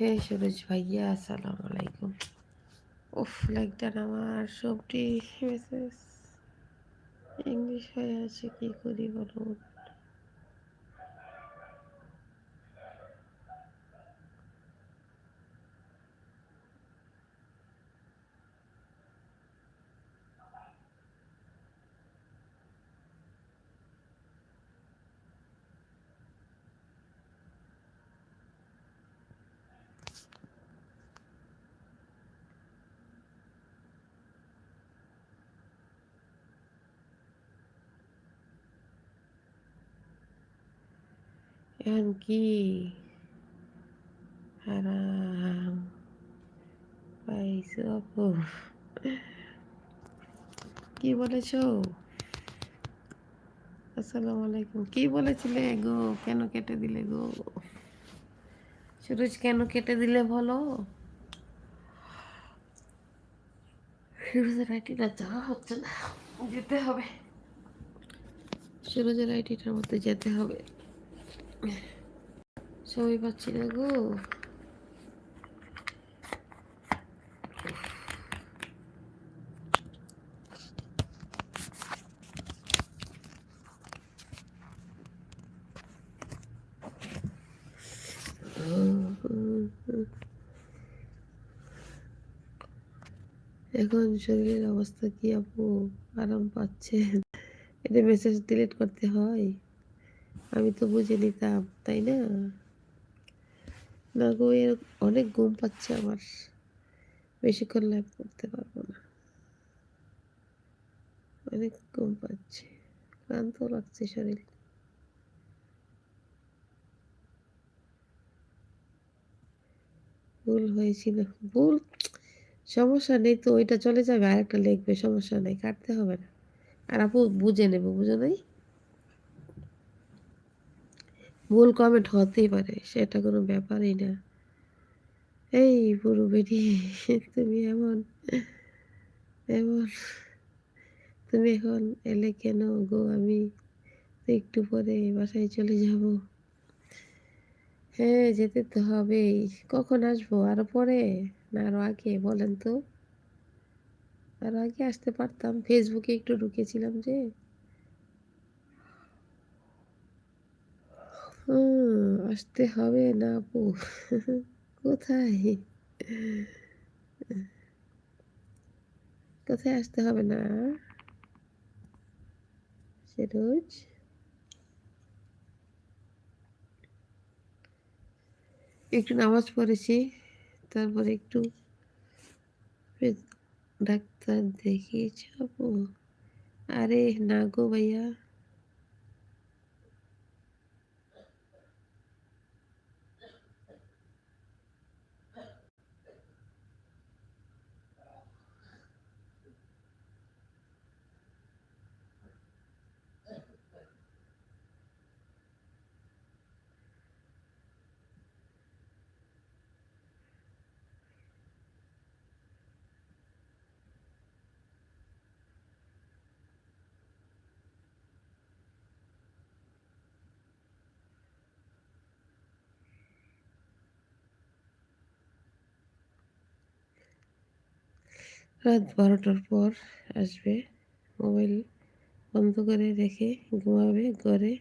হে সুরজ ভাইয়া, আসসালামু আলাইকুম। উফ লাইকটা আমার সবটি মেসেজ ইংলিশ হয়ে আছে, কি করি বলুন কি হারাম পাইছো আপু কি বলেছ আসসালামু আলাইকুম কি বলেছিলে গো কেন কেটে দিলে গো সুরজ কেন কেটে দিলে বলো সুরজের আইটিটা যাওয়া হচ্ছে না যেতে হবে সুরজের আইটিটার মধ্যে যেতে হবে সবাই পাচ্ছি না গো। এখন শরীরের অবস্থা কি আপু? আরাম পাচ্ছেন এটা মেসেজ ডিলিট করতে হয়। আমি তো বুঝে নিতাম, তাই না? না গো, এর অনেক ঘুম পাচ্ছে আমার। বেশিক্ষণ লাইভ করতে পারব না। অনেক ঘুম পাচ্ছে, ক্লান্ত লাগছে শরীর। ভুল হয়েছিল, ভুল? সমস্যা নেই তো, ওইটা চলে যাবে, আরেকটা লিখবে, সমস্যা নেই, কাটতে হবে না। আর আপু বুঝে নেব, বুঝো নাই? ভুল কমেন্ট হতেই পারে, সেটা কোনো ব্যাপারই না। এই পুরো বেটি, তুমি এমন এমন, তুমি এখন এলে কেন গো? আমি একটু পরে বাসায় চলে যাব। হ্যাঁ যেতে তো হবেই। কখন আসব? আরও পরে? না, আরও আগে, বলেন তো। আরও আগে আসতে পারতাম। ফেসবুকে একটু ঢুকেছিলাম যে। হুম, আসতে হবে না আপু। কোথায়? কোথায় আসতে হবে না? সেরোজ? একটু নামাজ পড়েছি, তারপরে একটু ডাক্তার দেখিয়েছ আপু। আরে না গো ভাইয়া। রাত বারোটার পর আসবে। মোবাইল বন্ধ করে রেখে ঘুমাবে, ঘরে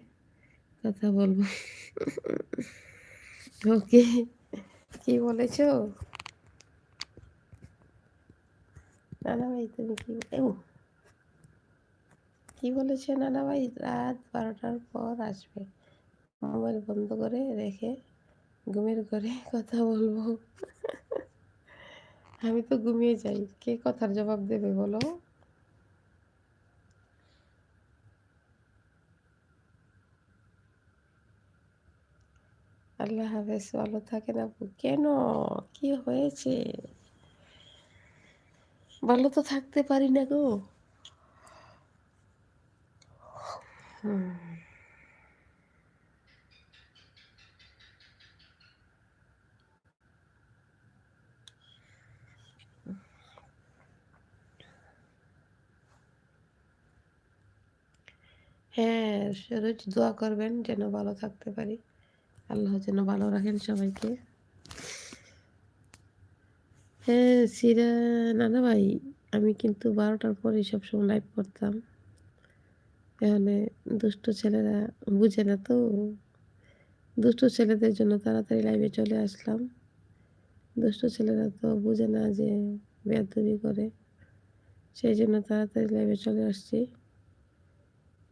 কথা বলব। ওকে, কি বলেছ? নানা ভাই তুমি কি কি বলেছে নানা ভাই রাত বারোটার পর আসবে। মোবাইল বন্ধ করে রেখে ঘুমের ঘরে কথা বলব। আমি তো ঘুমিয়ে যাই। কে কথার জবাব দেবে বলো? আল্লাহ হাফেজ, ভালো থাকেন আপু। কেন? কি হয়েছে? ভালো তো থাকতে পারি না গো। হুম। হ্যাঁ রোজ দোয়া করবেন যেন ভালো থাকতে পারি আল্লাহ যেন ভালো রাখেন সবাইকে হ্যাঁ, সিরা নানা ভাই আমি কিন্তু ১২টার পরে সবসময় লাইভ করতাম। তাহলে দুষ্ট ছেলেরা বুঝে না তো। দুষ্ট ছেলেদের জন্য তাড়াতাড়ি লাইভে চলে আসলাম। দুষ্ট ছেলেরা তো বুঝে না যে বেয়াদবি করে। সেই জন্য তাড়াতাড়ি লাইভে চলে আসছি।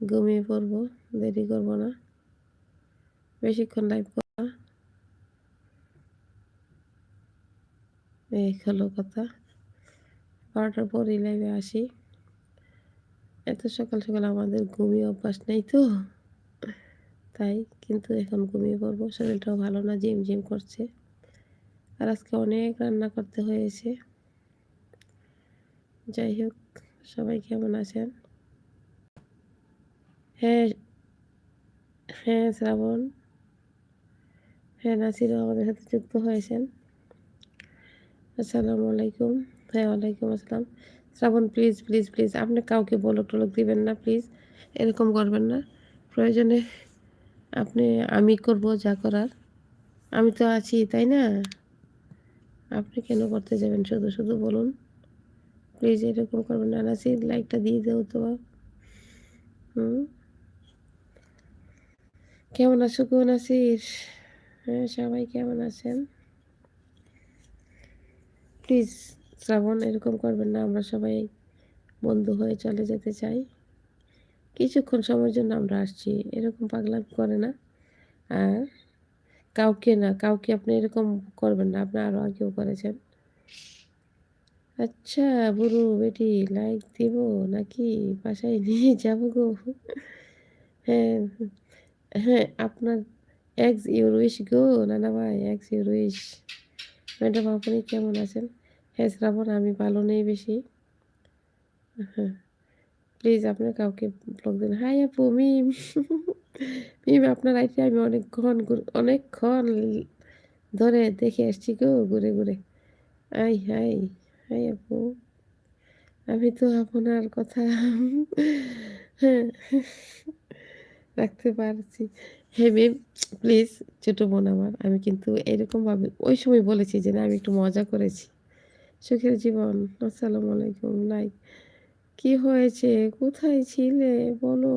ঘুমিয়ে পড়ব, দেরি করব না। বেশিক্ষণ লাইভ করব না। এই হলো কথা। ১২টার পরেই লাইভে আসি। এত সকাল, সকাল আমাদের ঘুমিয়ে অভ্যাস নেই তো। তাই কিন্তু এখন ঘুমিয়ে পড়ব। শরীরটাও ভালো না, জিম জিম করছে। আর আজকে অনেক রান্না করতে হয়েছে। যাই হোক, সবাই কেমন আছেন? হ্যাঁ, হ্যাঁ শ্রাবণ। হ্যাঁ নাসিরও আমাদের সাথে যুক্ত হয়েছেন। আসসালামু আলাইকুম। হ্যাঁ ওয়ালাইকুম আসসালাম। শ্রাবণ প্লিজ, প্লিজ, প্লিজ আপনি কাউকে বলক টলক দিবেন না প্লিজ। এরকম করবেন না। প্রয়োজনে আপনি আমি করব যা করার। আমি তো আছি, তাই না? আপনি কেন করতে যাবেন শুধু, শুধু বলুন। প্লিজ এরকম করবেন না। নাসির লাইকটা দিয়ে দেবো তো। হুম। কেমন আছো গো নাসির? হ্যাঁ সবাই কেমন আছেন? প্লিজ শ্রাবণ এরকম করবেন না। আমরা সবাই বন্ধু হয়ে চলে যেতে চাই। কিছুক্ষণ সময়ের জন্য আমরা আসছি। এরকম পাগলামি করে না। আর কাউকে না, কাউকে আপনি এরকম করবেন না। আপনি আরও আগেও করেছেন। আচ্ছা বুড়ো বেটি লাইক দিব নাকি বাসায় নিয়ে যাব গো? হ্যাঁ, হ্যাঁ আপনার এক্স ইউর উইশ গো নানা ভাই এক্স ইউর উইশ। ম্যাডাম আপনি কেমন আছেন? হ্যাঁ শ্রাবণ আমি ভালো নেই বেশি। হ্যাঁ, প্লিজ আপনার কাউকে ব্লক দিন। হাই আপু মিম। মিম আপনার আইডি আমি অনেকক্ষণ অনেকক্ষণ ধরে দেখে আসছি গো ঘুরে, ঘুরে। আই হাই, হাই আপু। আমি তো আপনার কথা হ্যাঁ, রাখতে পারছি। হ্যাঁ মিম প্লিজ ছোট বোন আমার। আমি কিন্তু এরকমভাবে ওই সময় বলেছি যে না, আমি একটু মজা করেছি। সুখের জীবন। আসসালামু আলাইকুম লাইক। কি হয়েছে? কোথায় ছিলে? বলো।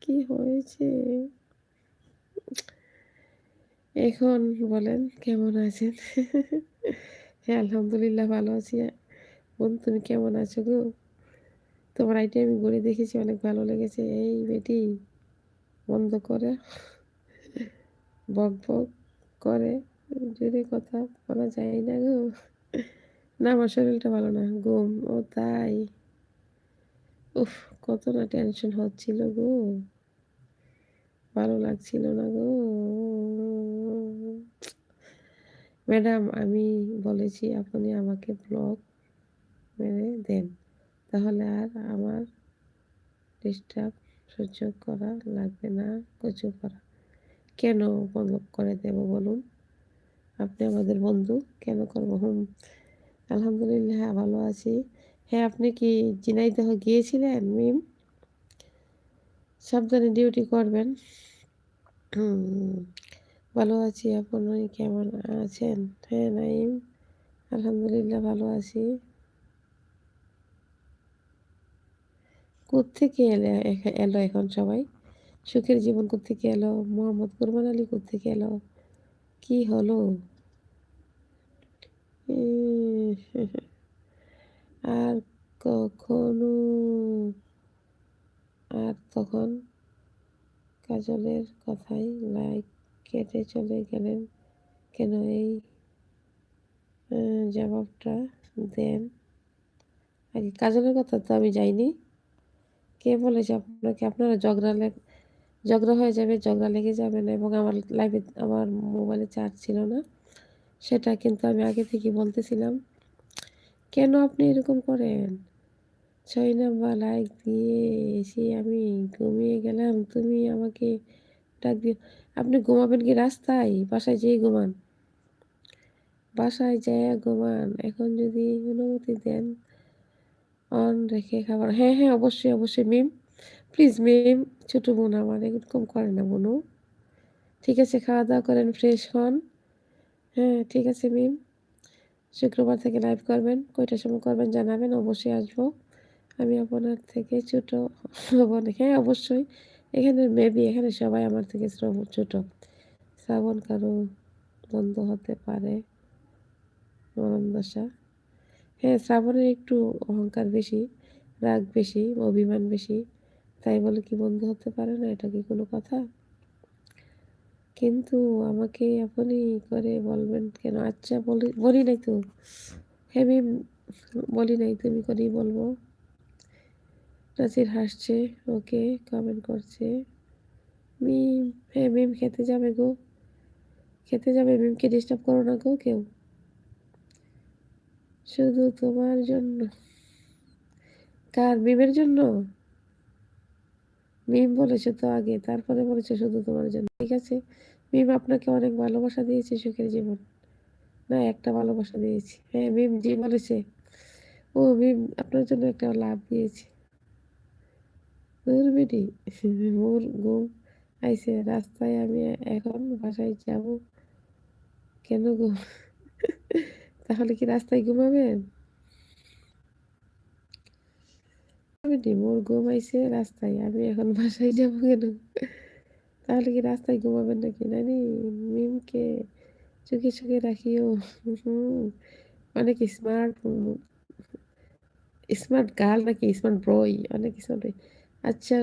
কি হয়েছে? এখন বলেন, কেমন আছেন? হ্যাঁ আলহামদুলিল্লাহ ভালো আছি। বোন, তুমি কেমন আছো গো? তোমার আইডি আমি ঘুরে দেখেছি, অনেক ভালো লেগেছে। এই বেটি, বন্ধ করে বক বক করে জোরে কথা বলা যায় না গো। না, আমার শরীরটা ভালো না। ঘুম, ও তাই। উফ, কত না টেনশন হচ্ছিল গো। ভালো লাগছিল না গো। ম্যাডাম, আমি বলেছি, আপনি আমাকে ব্লক মেরে দেন। তাহলে আর আমার ডিস্টার্ব সহ্য করা লাগবে না, কচু করা। কেন ব্লক করে দেব বলুন? আপনি আমাদের বন্ধু, কেন করব? হুম, আলহামদুলিল্লাহ, ভালো আছি। হ্যাঁ আপনি কি ঝিনাইদহ গিয়েছিলেন, মিম? সাবধানে ডিউটি করবেন। ভালো আছি। আপনি কেমন আছেন? হ্যাঁ নাইম, আলহামদুলিল্লাহ, ভালো আছি। কোত্থেকে এলে এলো এখন সবাই? সুখের জীবন কোত্থেকে এলো? মোহাম্মদ কোরবান আলী কোত্থেকে এলো? কি হলো? আর কখনো, আর তখন কাজলের কথাই লাইক কেটে চলে গেলেন কেন এই জবাবটা দেন আগে কাজলের কথা তো আমি যাইনি কে বলেছে আপনাকে? আপনারা ঝগড়া ঝগড়া হয়ে যাবে, ঝগড়া লেগে যাবে না এবং আমার লাইভে আমার মোবাইলে চার্জ ছিল না। সেটা কিন্তু আমি আগে থেকে বলতেছিলাম। কেন আপনি এরকম করেন? ছয় নাম্বার লাইক দিয়ে এসে আমি ঘুমিয়ে গেলাম। তুমি আমাকে ডাক দিও। আপনি ঘুমাবেন কি রাস্তায়? বাসায় যেয়ে ঘুমান। বাসায় যায় ঘুমান। এখন যদি অনুমতি দেন। অন রেখে খাবার। হ্যাঁ হ্যাঁ অবশ্যই অবশ্যই, মিম। প্লিজ মিম, ছোটো বোন আমার, এরকম করে না বোনও ঠিক আছে, খাওয়া দাওয়া করেন ফ্রেশ হন। হ্যাঁ ঠিক আছে, মিম। শুক্রবার থেকে লাইভ করবেন। কয়টার সময় করবেন জানাবেন, অবশ্যই আসব। আমি আপনার থেকে ছোট না। হ্যাঁ অবশ্যই। এখানে মেবি এখানে সবাই আমার থেকে ছোট। শ্রাবণ কারও বন্ধ হতে পারে। মরণ দশা। হ্যাঁ শ্রাবণের একটু অহংকার বেশি, রাগ বেশি, অভিমান বেশি। তাই বলে কি বন্ধু হতে পারে না? এটা কি কোনো কথা? কিন্তু আমাকে আপনি করে বলবেন কেন? আচ্ছা বলি বলি নাই তো। হ্যাঁ মিম বলি নাই, তুমি করেই বলব। নাসির হাসছে, ওকে কমেন্ট করছে। মিম হ্যাঁ মিম খেতে যাবে গো। খেতে যাবে মিমকে ডিস্টার্ব করো না গো কেউ। শুধু তোমার জন্য। কার মিমের জন্য? মিম বলেছে তো আগে, তারপরে বলেছে শুধু তোমার জন্য। ঠিক আছে, মিম আপনাকে অনেক ভালোবাসা দিয়েছে সুখের জীবন। না, একটা ভালোবাসা দিয়েছি। হ্যাঁ মিম জি বলেছে। ও, মিম আপনার জন্য একটা লাভ দিয়েছি। বেটি মোর ঘুম আইছে। রাস্তায় আমি এখন বাসায় যাব। কেন গো? তাহলে কি রাস্তায় ঘুমাবেন মোর ঘুম আইছে রাস্তায়, আমি এখন বাসায় যাব কেন? তাহলে কি রাস্তায় ঘুমাবেন নাকি? নানি, মিমকে চোখে চোখে রাখিও। অনেক স্মার্ট স্মার্ট গার্ল নাকি স্মার্ট বয় অনেক স্মার্ট আচ্ছা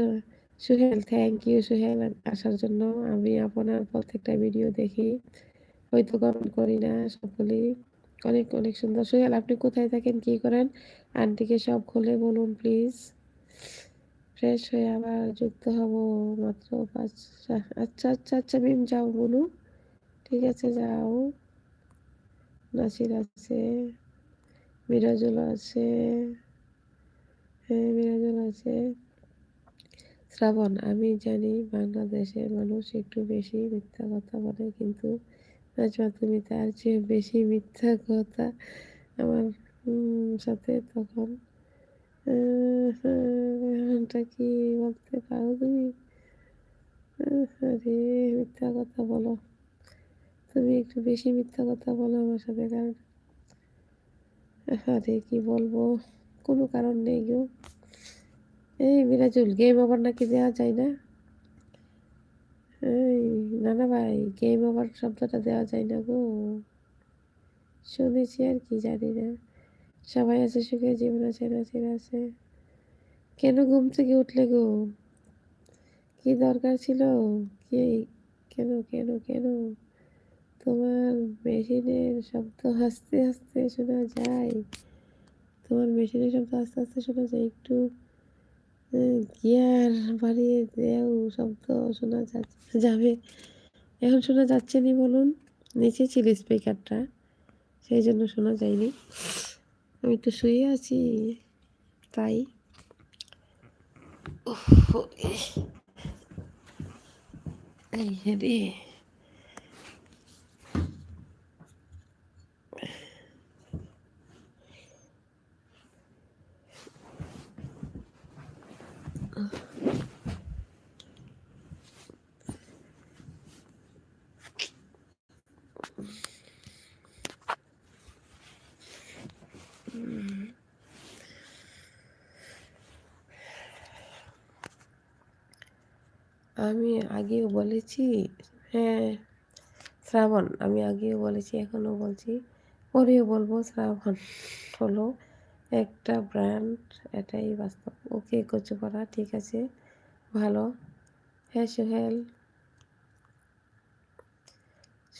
সুহেল থ্যাংক ইউ সুহেল, আসার জন্য। আমি আপনার প্রত্যেকটা ভিডিও দেখি। হয়তো কমেন্ট করি না সকলেই। অনেক অনেক সুন্দর। সুহেল, আপনি কোথায় থাকেন? কি করেন? আন্টিকে সব খুলে বলুন, প্লিজ। ফ্রেশ হয়ে আবার যুক্ত হব মাত্র আচ্ছা আচ্ছা আচ্ছা মিম, যাও বলু। ঠিক আছে, যাও। নাসির আছে, মিরাজুল আছে হ্যাঁ মিরাজুল আছে। শ্রাবণ, আমি জানি বাংলাদেশের মানুষ একটু বেশি মিথ্যা কথা বলে, কিন্তু নাজমা তুমি তার চেয়ে বেশি মিথ্যা কথা আমার সাথে তখন রেহানটা কি বলতে পারো তুমি? আরে, মিথ্যা কথা বলো। তুমি একটু বেশি মিথ্যা কথা বলো আমার সাথে, কারণ, আরে, কি বলব? কোনো কারণ নেই গো। এই মিরাজুল গেম ওভার নাকি দেওয়া যায় না? এই, না না ভাই গেম ওভার শব্দটা দেওয়া যায় না গো। শুনেছি আর কি, জানি না। সবাই আছে সুখে, জীবন আছে নাচির আছে। কেন ঘুম থেকে উঠলে গো? কি দরকার ছিল? কি, কেন কেন কেন? তোমার মেশিনের শব্দ আস্তে আস্তে শোনা যায়। তোমার মেশিনের শব্দ আস্তে আস্তে শোনা যায়, একটু গিয়ার বাড়িয়ে দেও শব্দ শোনা যাবে। এখন শোনা যাচ্ছে নি বলুন, নিচে ছিল স্পিকারটা সেই জন্য শোনা যায়নি। আমি তো শুয়ে আছি, তাই। এই রে। আমি আগেও বলেছি হ্যাঁ শ্রাবণ, আমি আগেও বলেছি, এখনও বলছি, পরেও বলব শ্রাবণ হলো একটা ব্র্যান্ড এটাই বাস্তব। ওকে কচু করা, ঠিক আছে, ভালো হ্যাঁ সোহেল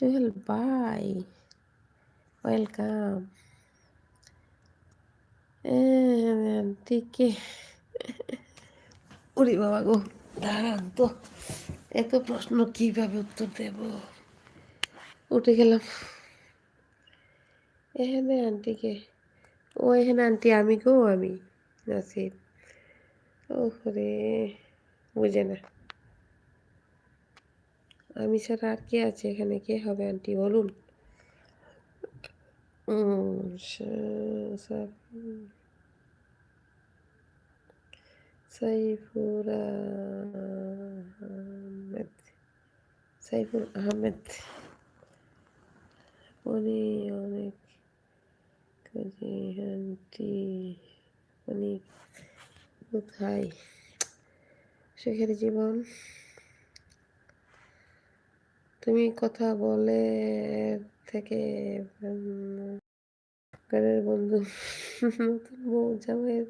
সোহেল বাই ওয়েলকাম ঠিক ওরে বাবা গো, দাঁড়ান তো। এত প্রশ্ন কীভাবে উত্তর দেব? উঠে গেলাম। এখানে আন্টিকে। ও এখানে আন্টি, আমি গো, আমি। নাসির। ও রে বুঝে না। আমি ছাড়া আর কে আছে এখানে? কে হবে, আন্টি? বলুন। সাইফুর আহমেদ। সাইফুল আহমেদ। উনি অনেক আন্টি। উনি কোথায়? সুখের জীবন। তুমি কথা বলে থেকে ঘরের বন্ধু, নতুন বউ, জামাইয়ের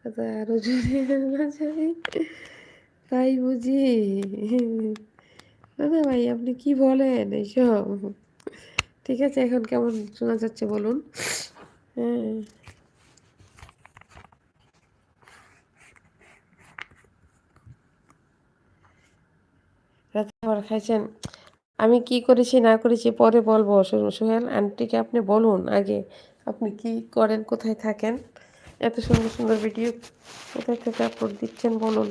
কথা আরও না যাই তাই বুঝি। না ভাই, আপনি কি বলেন এইসব? ঠিক আছে, এখন কেমন শোনা যাচ্ছে বলুন। হ্যাঁ। রাতে খাবার খাইছেন? আমি কি করেছি, না করেছি পরে বলব। সোহেল, আন্টিকে আপনি বলুন আগে আপনি কি করেন, কোথায় থাকেন? এত সুন্দর সুন্দর ভিডিও কোথায় থেকে আপলোড দিচ্ছেন বলুন।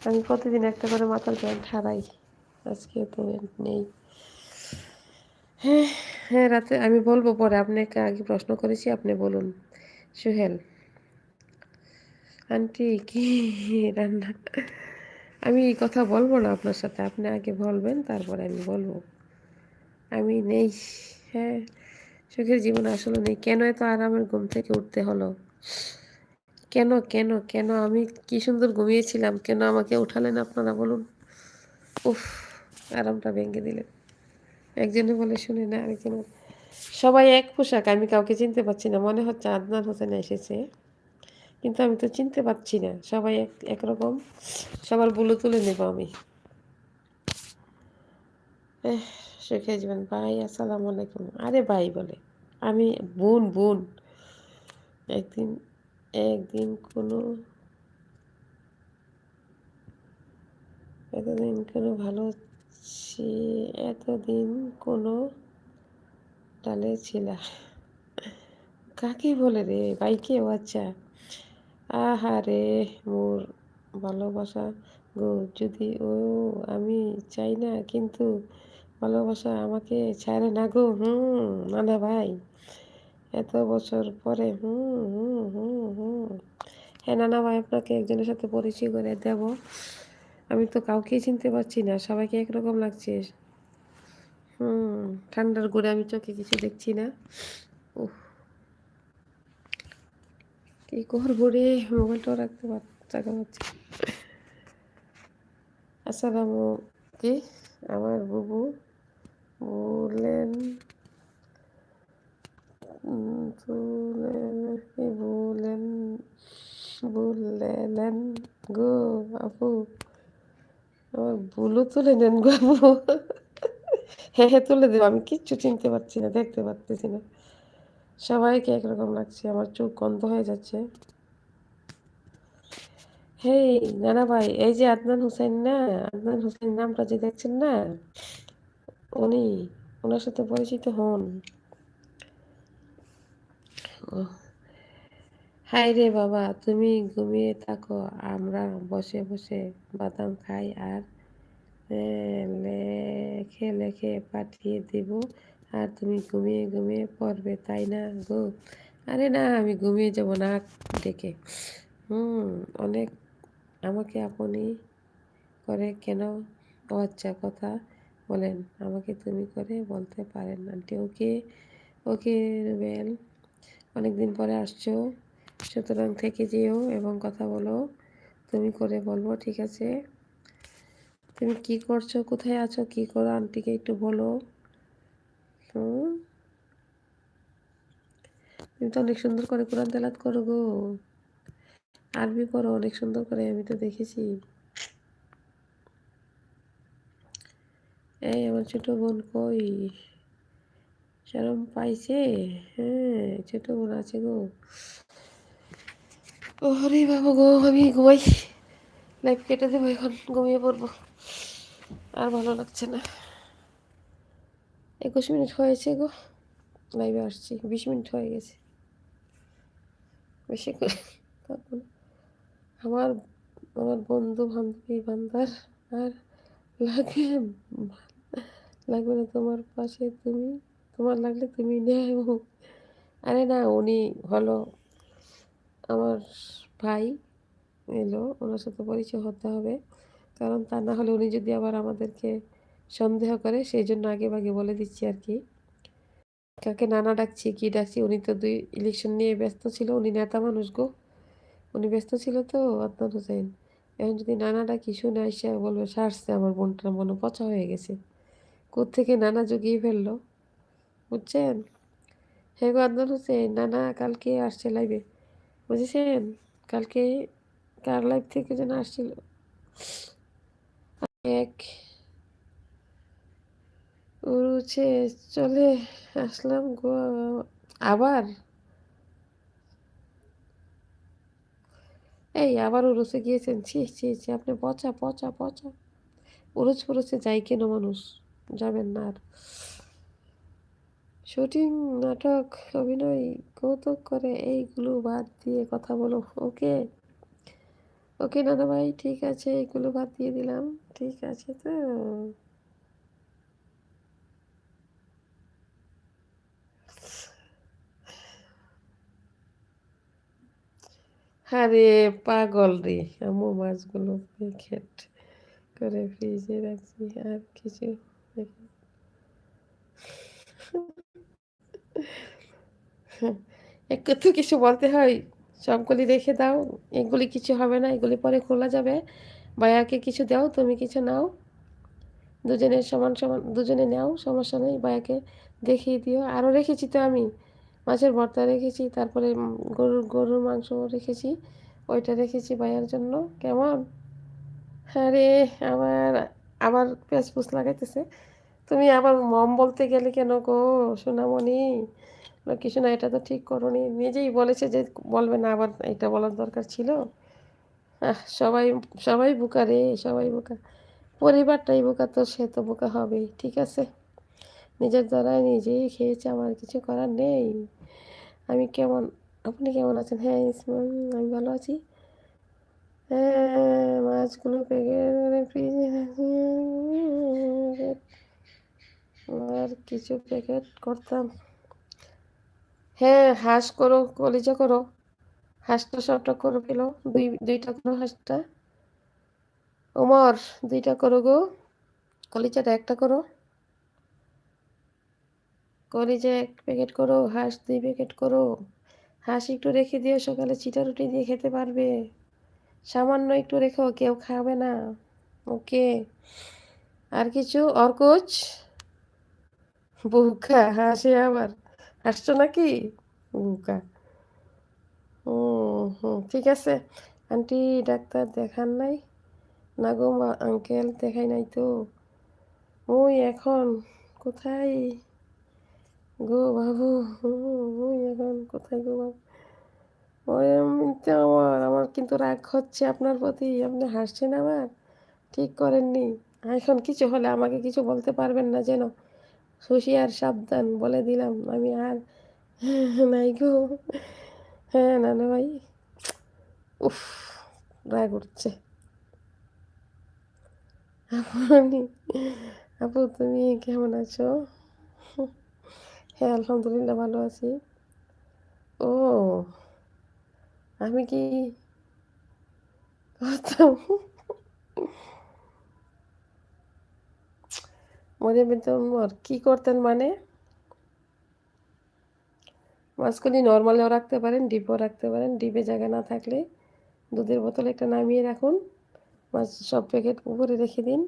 আমি প্রতিদিন একটা করে মাথার প্যান্ট হারাই। আজকে তো নেই। হ্যাঁ হ্যাঁ রাতে আমি বলব পরে, আপনাকে আগে প্রশ্ন করেছি, আপনি বলুন। সোহেল, আন্টি কি রান্না আমি এই কথা বলব না আপনার সাথে। আপনি আগে বলবেন, তারপরে আমি বলব। আমি নেই হ্যাঁ। সুখের জীবন আসলে নেই। কেন এত আরামের ঘুম থেকে উঠতে হলো? কেন কেন কেন? আমি কি সুন্দর ঘুমিয়েছিলাম। কেন আমাকে উঠালেন আপনারা, বলুন? উফ, আরামটা ভেঙে দিলেন। একজনে বলে শুনে না, আরেকজনে সবাই এক পোশাক, আমি কাউকে চিনতে পারছি না। মনে হচ্ছে আদনান হোসেন এসেছে। কিন্তু আমি তো চিনতে পারছি না। সবাই এক, একরকম সবার বুলো তুলে নেব আমি। সুখে জীবন ভাই, আসসালামু আলাইকুম। আরে ভাই বলে, আমি বোন বোন। একদিন একদিন কোনো, এতদিন কোনো ভালো এতদিন কোনো ডালে ছিল কাকে বলে রে? ভাইকে ও আচ্ছা? আহারে মোর ভালোবাসা গো, যদি ও আমি চাই না, কিন্তু ভালোবাসা আমাকে ছাড়ে না গো। হুম, নানা ভাই, এত বছর পরে, হুম হুম হুম হুম। হ্যাঁ নানা ভাই, আপনাকে একজনের সাথে পরিচয় করে দেব। আমি তো কাউকেই চিনতে পারছি না, সবাইকে একরকম লাগছে। হুম, ঠান্ডার ঘুরে আমি চোখে কিছু দেখছি না। উফ। কি করব রে? মোবাইলটাও রাখতে পার জায়গা পাচ্ছি। আসসালামু কি? আমার বুবু কি বললেন? বললেন গো আপু আমার বুলু তুলে নেন গো আপু হ্যাঁ হ্যাঁ তুলে দেবো। আমি কিচ্ছু চিনতে পারছি না, দেখতে পারতেছি না। সবাইকে একরকম লাগছে, আমার চোখ বন্ধ হয়ে যাচ্ছে। হেই, নানা ভাই, এই যে আদনান হুসেন না, আদনান হুসেন নামটা যে দেখছেন না, উনি ওনার সাথে পরিচিত হন। হাই রে বাবা, তুমি ঘুমিয়ে থাকো, আমরা বসে বসে বাদাম খাই আর লেখে লেখে পাঠিয়ে দেব। আর তুমি ঘুমিয়ে ঘুমিয়ে পড়বে, তাই না গো? আরে না, আমি ঘুমিয়ে যাব না ডেকে। হুম, অনেক আমাকে আপনি করে কেন আচ্ছা কথা বলেন? আমাকে তুমি করে বলতে পারেন, আন্টি। ওকে ওকে রুবেল, অনেকদিন পরে আসছো। সুতরাং থেকে যেও এবং কথা বলো। তুমি করে বলব, ঠিক আছে? তুমি কি করছ? কোথায় আছো? কি করো? আন্টিকে একটু বলো। তুমি তো অনেক সুন্দর করে কোরআন তেলাত করো গো। আরবি পড়ো, অনেক সুন্দর করে, আমি তো দেখেছি। এই, আমার ছোট বোন কই? সেরম পাইছে? হ্যাঁ ছোট বোন আছে গো। ওরে বাবা গো, আমি ঘুমাই। লাইফ কেটে দেবো এখন, ঘুমিয়ে পড়ব। আর ভালো লাগছে না। একুশ মিনিট হয়েছে গো। লাইভে আসছি, বিশ মিনিট হয়ে গেছে। বেশি থাকব আমার আমার বন্ধু বান্ধবী বান্দার আর লাগে, লাগবে না তোমার পাশে তুমি, তোমার লাগলে তুমি নেও আরে না, উনি হলো আমার ভাই এলো, ওনার সাথে পরিচয় হতে হবে। কারণ তা না হলে উনি যদি আবার আমাদেরকে সন্দেহ করে সেই জন্য আগে ভাগে বলে দিচ্ছি আর কি। কাকে নানা ডাকছি, কি ডাকছি, উনি তো দুই ইলেকশন নিয়ে ব্যস্ত ছিল, উনি নেতা মানুষ গো। উনি ব্যস্ত ছিল তো, আদনান হোসেন। এখন যদি নানা ডাকি, শুনে আসে বলবে, সারছে আমার বোনটার মনে পচা হয়ে গেছে। থেকে নানা জুগিয়ে ফেলল? বুঝছেন? হ্যাঁ গো আদনান হোসেন, নানা কালকে আসছে লাইভে বুঝেছেন? কালকে কার লাইভ থেকে যেন আসছিল? এক উড়ুছে চলে আসলাম গো, আবার? এই আবার উড়ুছে গিয়েছেন। ছি ছি ছি, আপনি পচা পচা পচা। উড়ুচ ফুরুচে যাই কেন মানুষ? যাবেন না আর। শুটিং, নাটক, অভিনয়, কৌতুক করে এইগুলো বাদ দিয়ে কথা বলো। ওকে? ওকে দাদা ভাই ঠিক আছে এইগুলো বাদ দিয়ে দিলাম। ঠিক আছে তো। আরে পাগল রে আমু মাছগুলো প্যাকেট করে ফ্রিজে রাখছি, আর কিছু একটু কিছু বলতে হয়, সবগুলি রেখে দাও, এগুলি কিছু হবে না, এগুলি পরে খোলা যাবে। বায়াকে কিছু দাও, তুমি কিছু নাও। দুজনে সমান সমান, দুজনে নাও, সমস্যা নেই বায়াকে দেখিয়ে দিও। আরও রেখেছি তো আমি। মাছের ভর্তা রেখেছি, তারপরে গরুর গরুর মাংস রেখেছি, ওইটা রেখেছি বায়ার জন্য। কেমন? আরে, আবার আবার পেঁয়াজ পুষ লাগাইতেছে। তুমি আবার মম বলতে গেলে কেন গো, সোনামণি? কিছু না এটা তো ঠিক করনি। নিজেই বলেছে যে বলবে না, আবার এটা বলার দরকার ছিল। সবাই সবাই বোকা রে, সবাই বোকা। পরিবারটাই বোকা তো, সে তো বোকা হবেই, ঠিক আছে? নিজের দ্বারাই নিজেই খেয়েছে, আমার কিছু করার নেই। আমি কেমন, আপনি কেমন আছেন? হ্যাঁ আমি ভালো আছি। হ্যাঁ মাছগুলো প্যাকেট আর কিছু প্যাকেট করতাম। হ্যাঁ হাঁস করো, কলিজা করো। হাঁসটা সবটা করে ফেলো। দুই, দুইটা করো হাঁসটা। ওমর, দুইটা করো গো। কলিজাটা একটা করো। কলিজা এক প্যাকেট করো, হাঁস দুই প্যাকেট করো। হাঁস একটু রেখে দিও, সকালে চিটা রুটি দিয়ে খেতে পারবে। সামান্য একটু রেখো কেউ খাবে না। ওকে। আর কিছু? অর্কুচ? বুকা, হাসে আবার। হাসছো নাকি? বুকা। হুম হুম, ঠিক আছে। আন্টি ডাক্তার দেখান নাই? না গো আঙ্কেল দেখাই নাই তো। ওই এখন কোথায়? গো বাবু এখন কোথায় গো বাবু? ওই আমার আমার কিন্তু রাগ হচ্ছে আপনার প্রতি, আপনি হাসছেন আমার ঠিক করেননি। এখন কিছু হলে আমাকে কিছু বলতে পারবেন না যেন। শশী আর সাবধান, বলে দিলাম। আমি আর নাই গো। হ্যাঁ নানা ভাই। উফ, রাগ উঠছে। আপনি, আপু, তুমি কেমন আছো? হ্যাঁ আলহামদুলিল্লাহ ভালো আছি। ও, আমি কি করতাম? মনে আর কি করতেন মানে? মাছগুলি নর্মালেও রাখতে পারেন, ডিপও রাখতে পারেন, ডিপে জায়গা না থাকলে দুধের বোতল একটা নামিয়ে রাখুন মাছ সব প্যাকেট উপরে রেখে দিন।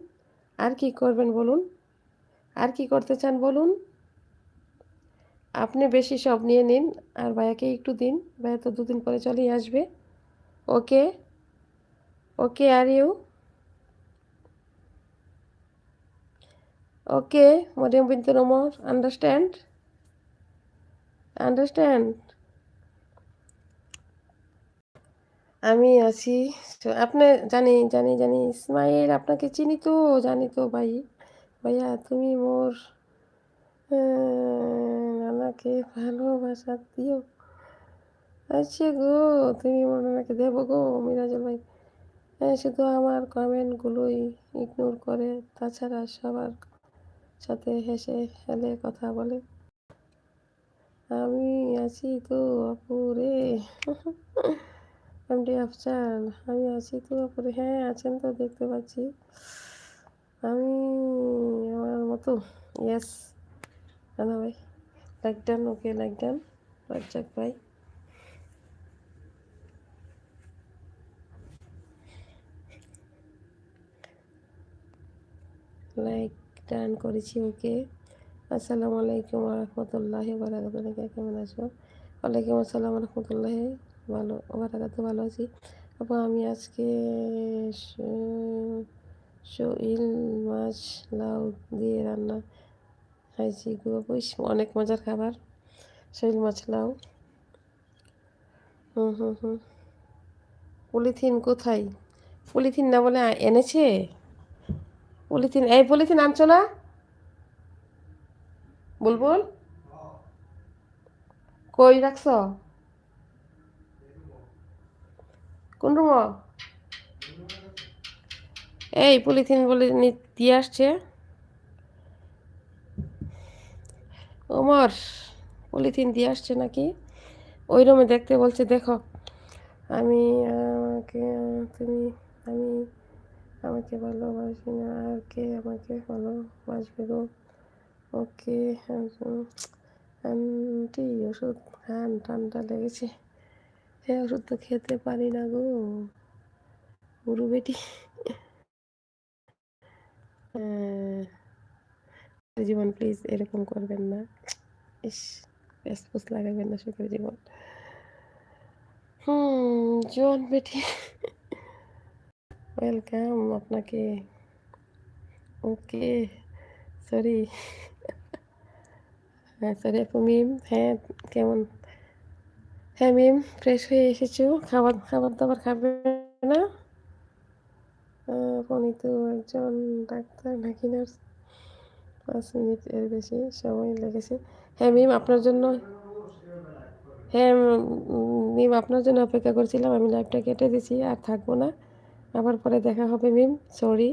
আর কি করবেন বলুন? আর কি করতে চান বলুন? আপনি বেশি সব নিয়ে নিন আর ভাইয়াকে একটু দিন। ভাইয়া তো দুদিন পরে চলেই আসবে। Okay? Okay, are you? Okay, Mariyam Binte রমর understand understand আমি আছি। আপনি জানি জানি জানি, ইসমাইল আপনাকে চিনি তো, জানি তো ভাই। ভাইয়া, তুমি মোর নানাকে ভালোবাসা দিও। আচ্ছা গো, তুমি মনে নানাকে দেবো গো, মিরাজুল ভাই। হ্যাঁ শুধু আমার কমেন্টগুলোই ইগনোর করে, তাছাড়া সবার সাথে হেসে হেলে কথা বলে। আমি আছি তো আপু রে এমডি আফজাল আমি আছি তো আপু রে হ্যাঁ আছেন তো, দেখতে পাচ্ছি। আমি আমার মতো ইয়েস ভাই। Like done okay like done Razzak ভাই লাইক ডান করেছি ওকে আসসালামু আলাইকুম রহমতুল্লাহি বারাকাতুহ। কেমন আছো? ওয়ালাইকুম আসসালাম রহমতুল্লাহি। ভালো বারাকাতুহ, ভালো আছি। আপু, আমি আজকে শৈল মাছ লাউ দিয়ে রান্না খাইছি গো বুঝ অনেক মজার খাবার। শৈল মাছ লাউ হুম হুম হুম। পলিথিন কোথায়? পলিথিন না বলে এনেছে? পলিথিন, এই পলিথিন আনছো না? বুলবুল? কই রাখছ? কোন রুম? এই পলিথিন বলে দিয়ে আসছে। ওমর পলিথিন দিয়ে আসছে নাকি? ওই রুমে দেখতে বলছে, দেখো, আমি, আমাকে, তুমি, আমি, আমাকে ভালোবাসি না, আর কে আমাকে ভালোবাসবে গো? ওকে, আন্টি, ওষুধ খান, ঠান্ডা লেগেছে। হ্যাঁ ওষুধ তো খেতে পারি না গো, গুরু বেটি। জীবন প্লিজ এরকম করবেন না। ইস ফেসফুস লাগাবেন না সুখের জীবন। হুম জীবন বেটি। ওয়েলকাম আপনাকে। ওকে সরি হ্যাঁ সরি আপু মিম হ্যাঁ কেমন? হ্যাঁ মিম ফ্রেশ হয়ে এসেছ। খাবার খাবার দাবার খাবে না? উনি তো একজন ডাক্তার, নাকি নার্স? পাঁচ মিনিট এর বেশি সময় লেগেছে হ্যাঁ মিম আপনার জন্য হ্যাঁ মিম আপনার জন্য অপেক্ষা করছিলাম, আমি লাইভটা কেটে দিছি, আর থাকব না। আবার পরে দেখা হবে মিম সরি